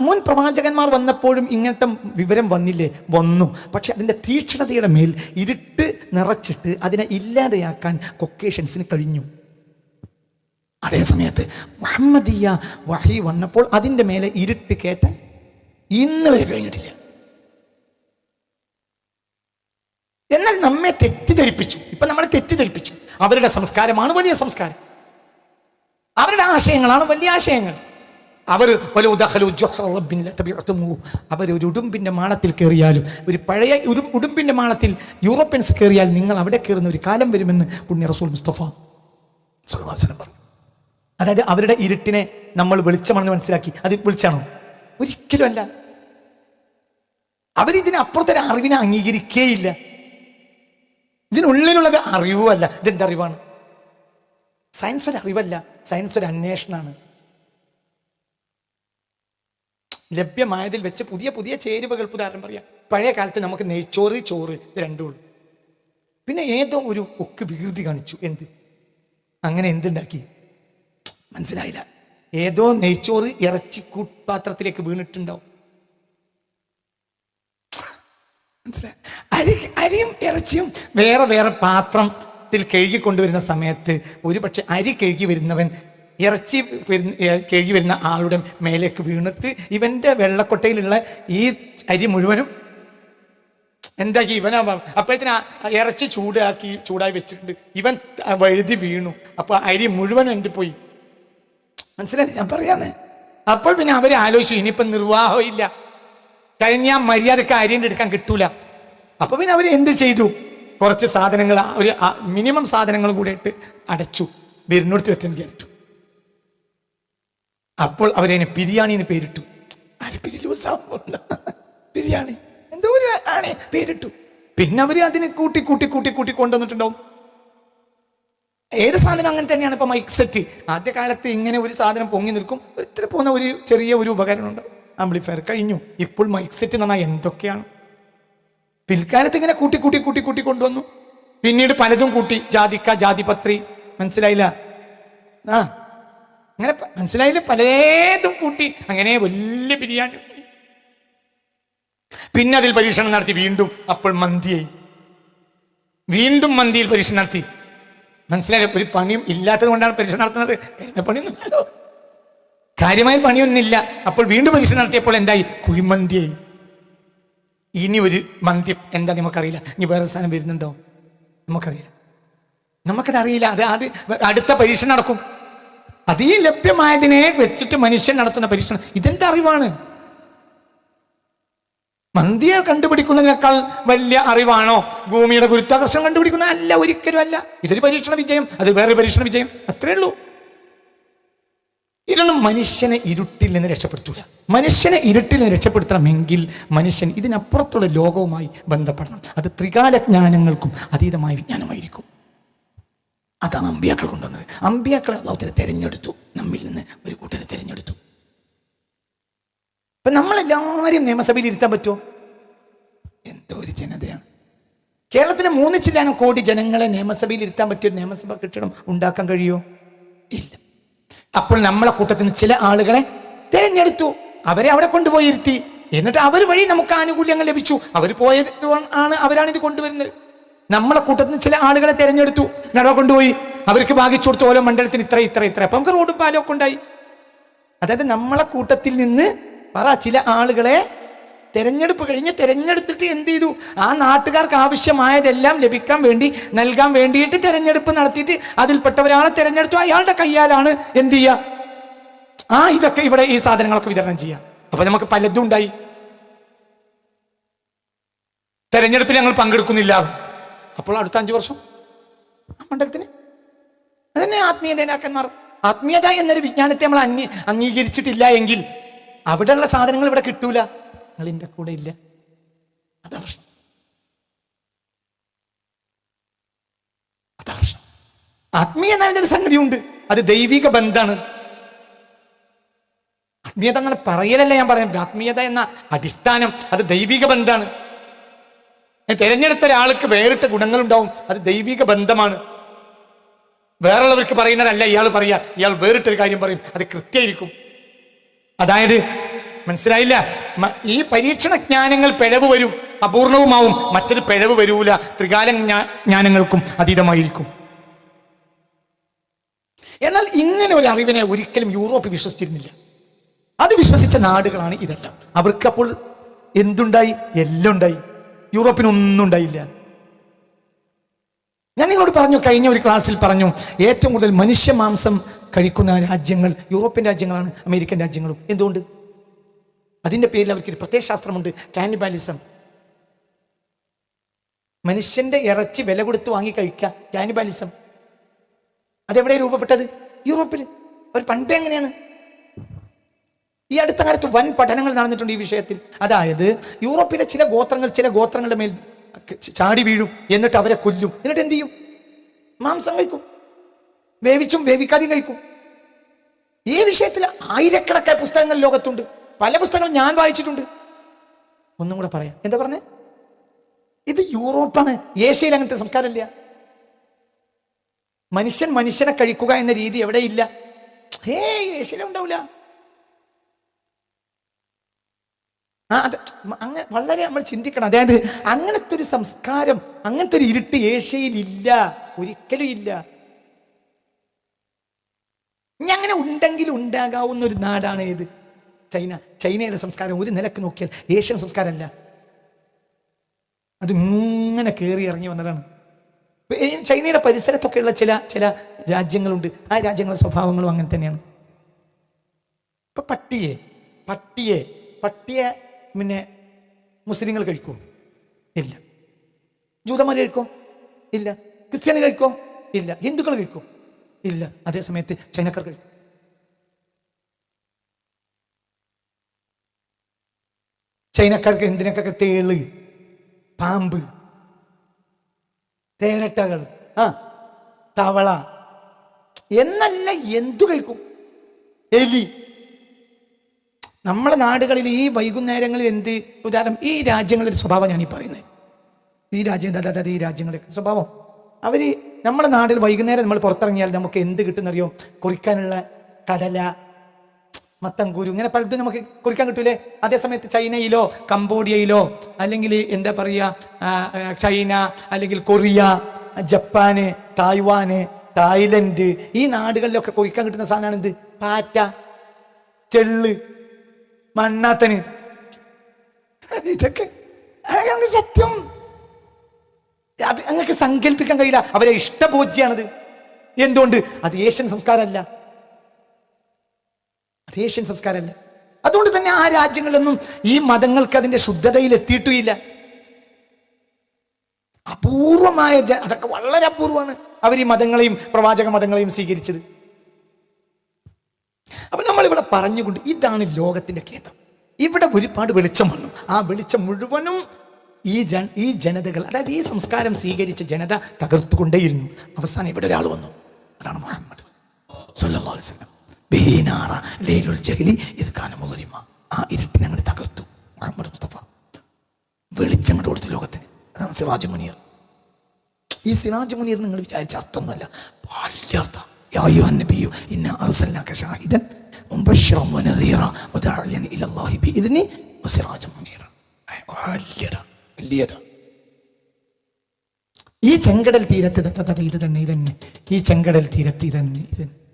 മുൻ പ്രവാചകന്മാർ വന്നപ്പോഴും ഇങ്ങനത്തെ വിവരം വന്നില്ലേ? വന്നു. പക്ഷെ അതിന്റെ തീക്ഷ്ണതയുടെ മേൽ ഇരുട്ട് നിറച്ചിട്ട് അതിനെ ഇല്ലാതെയാക്കാൻ കൊക്കേഷൻസിന് കഴിഞ്ഞു. അതേ സമയത്ത് മുഹമ്മദിയ വഹി വന്നപ്പോൾ അതിന്റെ മേലെ ഇരുട്ട് കയറ്റാൻ ഇന്ന് വരെ കഴിഞ്ഞിട്ടില്ല. എന്നാൽ നമ്മെ തെറ്റിദ്ധരിപ്പിച്ചു. ഇപ്പൊ നമ്മളെ തെറ്റിദ്ധരിപ്പിച്ചു. അവരുടെ സംസ്കാരമാണ് വലിയ സംസ്കാരം. അവരുടെ ആശയങ്ങളാണ് വലിയ ആശയങ്ങൾ. അവർ അവർ ഒരു ഉടുമ്പിന്റെ മാളത്തിൽ കയറിയാലും ഒരു പഴയ ഒരു ഉടുമ്പിന്റെ മാണത്തിൽ യൂറോപ്യൻസ് കയറിയാൽ നിങ്ങൾ അവിടെ കയറുന്ന ഒരു കാലം വരുമെന്ന് പുണ്യ റസൂൽ മുസ്തഫ വസല്ലം പറഞ്ഞു. അതായത് അവരുടെ ഇരുട്ടിനെ നമ്മൾ വെളിച്ചമാണെന്ന് മനസ്സിലാക്കി. അത് വിളിച്ചാണോ ഒരിക്കലും അല്ല. അവരിതിനപ്പുറത്തൊരു അറിവിനെ അംഗീകരിക്കേയില്ല. ഇതിനുള്ളിലുള്ളത് അറിവുമല്ല. ഇതെന്തറിവാണ് സയൻസ് ഒരു അറിവല്ല. സയൻസ് ഒരു അന്വേഷണമാണ്. ലഭ്യമായതിൽ വെച്ച് പുതിയ പുതിയ ചേരുവകൾ ഉദാഹരണം പറയാം. പഴയ കാലത്ത് നമുക്ക് നെയ്ച്ചോറ് ചോറ് ഇത് രണ്ടും ഉള്ളൂ. പിന്നെ ഏതോ ഒരു ഒക്ക് വികൃതി കാണിച്ചു. എന്ത്? അങ്ങനെ എന്തുണ്ടാക്കി? മനസ്സിലായില്ല. ഏതോ നെയ്ച്ചോറ് ഇറച്ചി പാത്രത്തിലേക്ക് വീണിട്ടുണ്ടാവും. മനസ്സിലായി? അരി അരിയും ഇറച്ചിയും വേറെ വേറെ പാത്രത്തിൽ കഴുകി കൊണ്ടുവരുന്ന സമയത്ത് ഒരുപക്ഷെ അരി കഴുകി വരുന്നവൻ ഇറച്ചി കഴുകി വരുന്ന ആളുടെ മേലേക്ക് വീണിട്ട് ഇവന്റെ വെള്ളക്കൊട്ടയിലുള്ള ഈ അരി മുഴുവനും എന്താക്കി ഇവനാ അപ്പോഴത്തിന് ഇറച്ചി ചൂടാക്കി ചൂടായി വെച്ചിട്ടുണ്ട്. ഇവൻ വഴുതി വീണു. അപ്പൊ അരി മുഴുവൻ എന്റെ പോയി? മനസ്സിലായി? ഞാൻ പറയാണ് അപ്പോൾ പിന്നെ അവർ ആലോചിച്ചു ഇനിയിപ്പം നിർവാഹം ഇല്ല. കഴിഞ്ഞ മര്യാദയ്ക്ക് അരിന്റെ എടുക്കാൻ കിട്ടൂല. അപ്പൊ പിന്നെ അവർ എന്ത് ചെയ്തു? കുറച്ച് സാധനങ്ങൾ ഒരു മിനിമം സാധനങ്ങൾ കൂടെ ഇട്ട് അടച്ചു. വിരുന്നെടുത്ത് വെച്ചെന്ന് അപ്പോൾ അവരതിനെ ബിരിയാണി എന്ന് പേരിട്ടു. ബിരിയാണി? എന്തോ ഒരു ആണ് പേരിട്ടു. പിന്നെ അവർ അതിനെ കൂട്ടി കൂട്ടി കൂട്ടി കൂട്ടി കൊണ്ടുവന്നിട്ടുണ്ടാവും. ഏത് സാധനം അങ്ങനെ തന്നെയാണ് ഇപ്പൊ മൈക്ക് സെറ്റ് ആദ്യ കാലത്ത് ഇങ്ങനെ ഒരു സാധനം പൊങ്ങി നിൽക്കും. ഇത്ര പോകുന്ന ഒരു ചെറിയ ഒരു ഉപകരണം ഉണ്ട്. ആംപ്ലിഫയർ കഴിഞ്ഞു. ഇപ്പോൾ മൈക്ക് സെറ്റ് എന്ന് പറഞ്ഞാൽ എന്തൊക്കെയാണ്? പിൽക്കാലത്ത് ഇങ്ങനെ കൂട്ടി കൂട്ടി കൂട്ടി കൂട്ടി കൊണ്ടുവന്നു. പിന്നീട് പലതും കൂട്ടി. ജാതിക്ക ജാതിപത്രി. മനസ്സിലായില്ല? ആ. അങ്ങനെ മനസ്സിലായില്ല? പലതും കൂട്ടി അങ്ങനെ വലിയ ബിരിയാണി. പിന്നെ അതിൽ പരീക്ഷണം നടത്തി വീണ്ടും അപ്പോൾ മന്തിയായി. വീണ്ടും മന്തിയിൽ പരീക്ഷണം നടത്തി. മനസ്സിലായില്ല? ഒരു പണിയും ഇല്ലാത്തത് കൊണ്ടാണ് പരീക്ഷ നടത്തുന്നത്. പണിയൊന്നുമല്ലോ കാര്യമായ പണിയൊന്നുമില്ല. അപ്പോൾ വീണ്ടും പരീക്ഷ നടത്തിയപ്പോൾ എന്തായി? കുഴിമന്തിയായി. ഇനി ഒരു മന്ത്യം എന്താ നമുക്കറിയില്ല. ഇനി വേറെ സാധനം വരുന്നുണ്ടോ? നമുക്കറിയില്ല. നമുക്കതറിയില്ല. അത് അത് അടുത്ത പരീക്ഷ നടക്കും. അത് ലഭ്യമായതിനെ വെച്ചിട്ട് മനുഷ്യൻ നടത്തുന്ന പരീക്ഷണം ഇതെന്റെ അറിവാണ്? മന്തിയെ കണ്ടുപിടിക്കുന്നതിനേക്കാൾ വലിയ അറിവാണോ? ഭൂമിയുടെ ഗുരുത്വാകർഷണം കണ്ടുപിടിക്കുന്ന അല്ല ഒരിക്കലും അല്ല. ഇതൊരു പരീക്ഷണ വിജയം അത് വേറെ പരീക്ഷണ വിജയം. അത്രേ ഉള്ളൂ. ഇതൊന്നും മനുഷ്യനെ ഇരുട്ടിൽ നിന്ന് രക്ഷപ്പെടുത്തൂല. മനുഷ്യനെ ഇരുട്ടിൽ നിന്ന് രക്ഷപ്പെടുത്തണമെങ്കിൽ മനുഷ്യൻ ഇതിനപ്പുറത്തുള്ള ലോകവുമായി ബന്ധപ്പെടണം. അത് ത്രികാല ജ്ഞാനങ്ങൾക്കും അതീതമായ വിജ്ഞാനമായിരിക്കും. അതാണ് അമ്പിയാക്കൾ കൊണ്ടുവന്നത്. അമ്പിയാക്കളെ അള്ളാഹുത്തിനെ തെരഞ്ഞെടുത്തു. നമ്മിൽ നിന്ന് ഒരു കൂട്ടരെ തിരഞ്ഞെടുത്തു. ഇപ്പൊ നമ്മളെല്ലാവരും നിയമസഭയിൽ ഇരുത്താൻ പറ്റുമോ? എന്തോ ഒരു ജനതയാണ്. കേരളത്തിലെ മൂന്ന് ചില്ലാനും കോടി ജനങ്ങളെ നിയമസഭയിൽ ഇരുത്താൻ പറ്റിയ നിയമസഭ കെട്ടിടം ഉണ്ടാക്കാൻ കഴിയുമോ? ഇല്ല. അപ്പോൾ നമ്മളെ കൂട്ടത്തിൽ നിന്ന് ചില ആളുകളെ തിരഞ്ഞെടുത്തു. അവരെ അവിടെ കൊണ്ടുപോയി ഇരുത്തി എന്നിട്ട് അവർ വഴി നമുക്ക് ആനുകൂല്യങ്ങൾ ലഭിച്ചു. അവർ പോയത് ആണ് അവരാണ് ഇത് കൊണ്ടുവരുന്നത്. നമ്മളെ കൂട്ടത്തിൽ ചില ആളുകളെ തിരഞ്ഞെടുത്തു. നട കൊണ്ടുപോയി. അവർക്ക് ഭാഗിച്ചു കൊടുത്തു ഓരോ മണ്ഡലത്തിന് ഇത്ര ഇത്ര ഇത്ര. അപ്പൊ നമുക്ക് റോഡും ഒക്കെ ഉണ്ടായി. അതായത് നമ്മളെ കൂട്ടത്തിൽ നിന്ന് പറ ചില ആളുകളെ തെരഞ്ഞെടുപ്പ് കഴിഞ്ഞ് തെരഞ്ഞെടുത്തിട്ട് എന്ത് ചെയ്തു? ആ നാട്ടുകാർക്ക് ആവശ്യമായതെല്ലാം ലഭിക്കാൻ വേണ്ടി നൽകാൻ വേണ്ടിയിട്ട് തെരഞ്ഞെടുപ്പ് നടത്തിയിട്ട് അതിൽപ്പെട്ട ഒരാളെ തെരഞ്ഞെടുത്തു. അയാളുടെ കയ്യാലാണ് എന്ത് ചെയ്യുക ആ ഇതൊക്കെ ഇവിടെ ഈ സാധനങ്ങളൊക്കെ വിതരണം ചെയ്യാം. അപ്പൊ നമുക്ക് പലതും ഉണ്ടായി. തെരഞ്ഞെടുപ്പിൽ ഞങ്ങൾ പങ്കെടുക്കുന്നില്ല. അപ്പോൾ അടുത്ത അഞ്ചു വർഷം? ആ മണ്ഡലത്തിന്? അതന്നെ ആത്മീയ നേതാക്കന്മാർ. ആത്മീയത എന്നൊരു വിജ്ഞാനത്തെ നമ്മൾ അന്യ അംഗീകരിച്ചിട്ടില്ല എങ്കിൽ അവിടെയുള്ള സാധനങ്ങൾ ഇവിടെ കിട്ടൂല. നിങ്ങൾ എന്റെ കൂടെ ഇല്ല. അതാ പ്രശ്നം. അതാ പ്രശ്നം. ആത്മീയത സംഗതി ഉണ്ട് അത് ദൈവിക ബന്ധാണ് ആത്മീയത അങ്ങനെ പറയലല്ല ഞാൻ പറയുന്നത് ആത്മീയത എന്ന അടിസ്ഥാനം അത് ദൈവിക ബന്ധാണ് തിരഞ്ഞെടുത്ത ഒരാൾക്ക് വേറിട്ട ഗുണങ്ങളുണ്ടാവും. അത് ദൈവിക ബന്ധമാണ്. വേറുള്ളവർക്ക് പറയുന്നതല്ല ഇയാൾ പറയുക ഇയാൾ വേറിട്ടൊരു കാര്യം പറയും അത് കൃത്യമായിരിക്കും. അതായത് മനസ്സിലായില്ല? ഈ പരീക്ഷണ ജ്ഞാനങ്ങൾ പിഴവ് വരും അപൂർണവുമാവും. മറ്റൊരു പിഴവ് വരൂല ത്രികാല ജ്ഞാ- ജ്ഞാനങ്ങൾക്കും അതീതമായിരിക്കും. എന്നാൽ ഇങ്ങനെ ഒരു അറിവിനെ ഒരിക്കലും യൂറോപ്പ് വിശ്വസിച്ചിരുന്നില്ല. അത് വിശ്വസിച്ച നാടുകളാണ് ഇതെല്ലാം. അവർക്കപ്പോൾ എന്തുണ്ടായി? എല്ലാം ഉണ്ടായി. യൂറോപ്പിനൊന്നും ഉണ്ടായില്ല ഞാൻ നിങ്ങളോട് പറഞ്ഞു കഴിഞ്ഞ ഒരു ക്ലാസ്സിൽ പറഞ്ഞു ഏറ്റവും കൂടുതൽ മനുഷ്യ മാംസം കഴിക്കുന്ന രാജ്യങ്ങൾ യൂറോപ്യൻ രാജ്യങ്ങളാണ് അമേരിക്കൻ രാജ്യങ്ങളും. എന്തുകൊണ്ട്? അതിന്റെ പേരിൽ അവർക്ക് പ്രത്യേക ശാസ്ത്രമുണ്ട് കാനിബാലിസം. മനുഷ്യന്റെ ഇറച്ചി വില കൊടുത്ത് വാങ്ങി കഴിക്കുക കാനിബാലിസം. അതെവിടെ രൂപപ്പെട്ടത്? യൂറോപ്പിൽ. അവർ പണ്ടേ എങ്ങനെയാണ് ഈ അടുത്ത കാലത്ത് വൻ പഠനങ്ങൾ നടന്നിട്ടുണ്ട് ഈ വിഷയത്തിൽ. അതായത് യൂറോപ്പിലെ ചില ഗോത്രങ്ങൾ ചില ഗോത്രങ്ങളുടെ മേൽ ചാടി വീഴും എന്നിട്ട് അവരെ കൊല്ലും. എന്നിട്ട് എന്ത് ചെയ്യും? മാംസം കഴിക്കും. വേവിച്ചും വേവിക്കാതെയും കഴിക്കും. ഈ വിഷയത്തിൽ ആയിരക്കണക്കായ പുസ്തകങ്ങൾ ലോകത്തുണ്ട്. പല പുസ്തകങ്ങളും ഞാൻ വായിച്ചിട്ടുണ്ട്. ഒന്നും കൂടെ പറയാം. എന്താ പറഞ്ഞേ? ഇത് യൂറോപ്പാണ്. ഏഷ്യയിൽ അങ്ങനത്തെ സംസ്കാരമില്ല. മനുഷ്യൻ മനുഷ്യനെ കഴിക്കുക എന്ന രീതി എവിടെയില്ല. ഏ ഏഷ്യയിൽ അത് അങ്ങനെ വളരെ നമ്മൾ ചിന്തിക്കണം. അതായത് അങ്ങനത്തെ ഒരു സംസ്കാരം അങ്ങനത്തെ ഒരു ഇരുട്ട് ഏഷ്യയിൽ ഇല്ല ഒരിക്കലും ഇല്ല. ഇനി അങ്ങനെ ഉണ്ടെങ്കിൽ ഉണ്ടാകാവുന്ന ഒരു നാടാണ് ഏത്? ചൈന. ചൈനയുടെ സംസ്കാരം ഒരു നിലയ്ക്ക് നോക്കിയാൽ ഏഷ്യൻ സംസ്കാരമല്ല. അത് ഇങ്ങനെ കയറി ഇറങ്ങി വന്നതാണ്. ചൈനയുടെ പരിസരത്തൊക്കെയുള്ള ചില ചില രാജ്യങ്ങളുണ്ട്. ആ രാജ്യങ്ങളുടെ സ്വഭാവങ്ങളും അങ്ങനെ തന്നെയാണ്. ഇപ്പൊ പട്ടിയെ പട്ടിയെ പട്ടിയെ പിന്നെ മുസ്ലിങ്ങൾ കഴിക്കോ? ഇല്ല. ജൂതന്മാർ കഴിക്കോ? ഇല്ല. ക്രിസ്ത്യാനി കഴിക്കോ? ഇല്ല. ഹിന്ദുക്കൾ കഴിക്കോ? ഇല്ല. അതേ സമയത്ത് ചൈനക്കാർ കഴിക്കും? ചൈനക്കാർക്ക് എന്തിനൊക്കെ തേൾ പാമ്പ് തേരട്ടകൾ ആ തവള എന്നല്ല എന്തു കഴിക്കും? എലി. നമ്മളെ നാടുകളിൽ ഈ വൈകുന്നേരങ്ങളിൽ എന്ത്? ഉദാഹരണം ഈ രാജ്യങ്ങളുടെ സ്വഭാവം ഞാൻ ഈ പറയുന്നത് ഈ രാജ്യം അതായത് ഈ രാജ്യങ്ങളുടെ സ്വഭാവം? അവർ നമ്മുടെ നാട്ടിൽ വൈകുന്നേരം നമ്മൾ പുറത്തിറങ്ങിയാൽ നമുക്ക് എന്ത് കിട്ടുന്നറിയോ? കുറിക്കാനുള്ള കടല മത്തങ്കൂരു ഇങ്ങനെ പലതും നമുക്ക് കുറിക്കാൻ കിട്ടൂലേ? അതേസമയത്ത് ചൈനയിലോ കംബോഡിയയിലോ അല്ലെങ്കിൽ എന്താ പറയുക ചൈന അല്ലെങ്കിൽ കൊറിയ ജപ്പാന് തായ്വാന് തായ്ലൻഡ് ഈ നാടുകളിലൊക്കെ കുറിക്കാൻ കിട്ടുന്ന സാധനമാണ് എന്ത് പാറ്റ ചെള്ള്. മണ്ണാത്തന്. ഇതൊക്കെ സത്യം. അത് അങ്ങക്ക് സങ്കല്പിക്കാൻ കഴിയില്ല. അവരെ ഇഷ്ടഭോജ്യാണത്. എന്തുകൊണ്ട്? അത് ഏഷ്യൻ സംസ്കാരമല്ല. അത് ഏഷ്യൻ സംസ്കാരമല്ല. അതുകൊണ്ട് തന്നെ ആ രാജ്യങ്ങളിലൊന്നും ഈ മതങ്ങൾക്ക് അതിന്റെ ശുദ്ധതയിൽ എത്തിയിട്ടുമില്ല. അപൂർവമായ ജ- അതൊക്കെ വളരെ അപൂർവമാണ്. അവർ ഈ മതങ്ങളെയും പ്രവാചക മതങ്ങളെയും സ്വീകരിച്ചത്. അപ്പൊ നമ്മളിവിടെ പറഞ്ഞുകൊണ്ട് ഇതാണ് ലോകത്തിന്റെ കേന്ദ്രം ഇവിടെ ഒരുപാട് വെളിച്ചം വന്നു. ആ വെളിച്ചം മുഴുവനും ഈ ജന ഈ ജനതകൾ അതായത് ഈ സംസ്കാരം സ്വീകരിച്ച ജനത തകർത്തുകൊണ്ടേയിരുന്നു. അവസാനം ഇവിടെ ഒരാൾ വന്നു. അതാണ് മുഹമ്മദ്? സല്ലല്ലാഹു അലൈഹി വസല്ലം. ബിഹി ലൈലുൽ ജഹലി ഇദ് കാന ആ ഇരുട്ടിനെ അങ്ങ് തകർത്തു. മുഹമ്മദ് മുസ്തഫ. വെളിച്ചം അങ്ങോട്ട് കൊടുത്തു ലോകത്തിന്. അതാണ് സിറാജ് മുനീർ. ഈ സിറാജ് മുനീർ നിങ്ങൾ വിചാരിച്ച അർത്ഥമൊന്നുമല്ല. വലിയ അർത്ഥം യാ അയ്യുഹൻ നബിയ്യു ഇന്ന അർസൽനാക ഷാഹിദൻ. മുബശ്ശിറൻ വനദീറ വദാഇയൻ ഇലല്ലാഹി ബിഇذനി വസിറാജൻ മുനീറ. വലിയടാ വലിയടാ. ഈ ചെങ്കടൽ തീരത്ത് ഇത് തന്നെ ഇതന്നെ. ഈ ചെങ്കടൽ തീരത്ത് ഇതന്നെ തന്നെ ഇത് തന്നെ